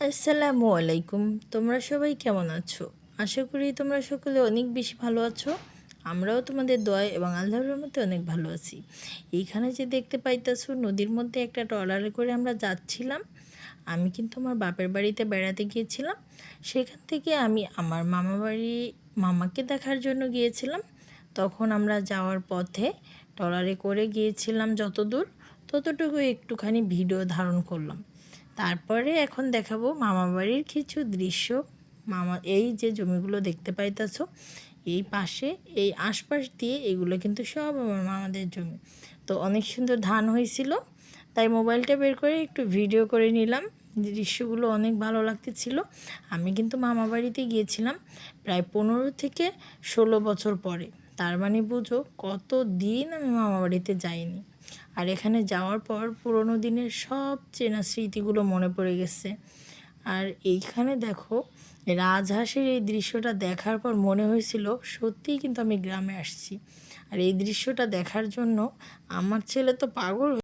আসসালামু আলাইকুম। তোমরা সবাই কেমন আছো? আশা করি তোমরা সকলে অনেক বেশি ভালো আছো। আমরাও তোমাদের দোয়া এবং আল্লাহর রহমতে অনেক ভালো আছি। এইখানে যে দেখতে পাইতেছো, নদীর মধ্যে একটা ট্রলারে করে আমরা যাচ্ছিলাম। আমি কিন্তু আমার বাপের বাড়িতে বেড়াতে গিয়েছিলাম। সেখান থেকে আমি আমার মামা বাড়ি মামাকে দেখার জন্য গিয়েছিলাম। তখন আমরা যাওয়ার পথে ট্রলারে করে গিয়েছিলাম যতদূর ততটুকু একটুখানি ভিডিও ধারণ করলাম। তারপরে এখন দেখাবো মামা বাড়ির কিছু দৃশ্য। মামা, এই যে জমিগুলো দেখতে পাইতেছো, এই পাশে, এই আশপাশ দিয়ে এগুলো কিন্তু সব আমার মামাদের জমি। তো অনেক সুন্দর ধান হয়েছিল তাই মোবাইলটা বের করে একটু ভিডিও করে নিলাম। দৃশ্যগুলো অনেক ভালো লাগতেছিল। আমি কিন্তু মামা বাড়িতে গিয়েছিলাম প্রায় পনেরো থেকে ষোলো বছর পরে। তার মানে বুঝো কত দিন আমি মামা বাড়িতে যাইনি। আর এখানে যাওয়ার পর পুরোনো দিনের সব চেনা স্মৃতিগুলো মনে পড়ে গেছে। আর এইখানে দেখো, রাজহাঁসের এই দৃশ্যটা দেখার পর মনে হয়েছিল সত্যিই কিন্তু আমি গ্রামে আসছি। আর এই দৃশ্যটা দেখার জন্য আমার ছেলে তো পাগল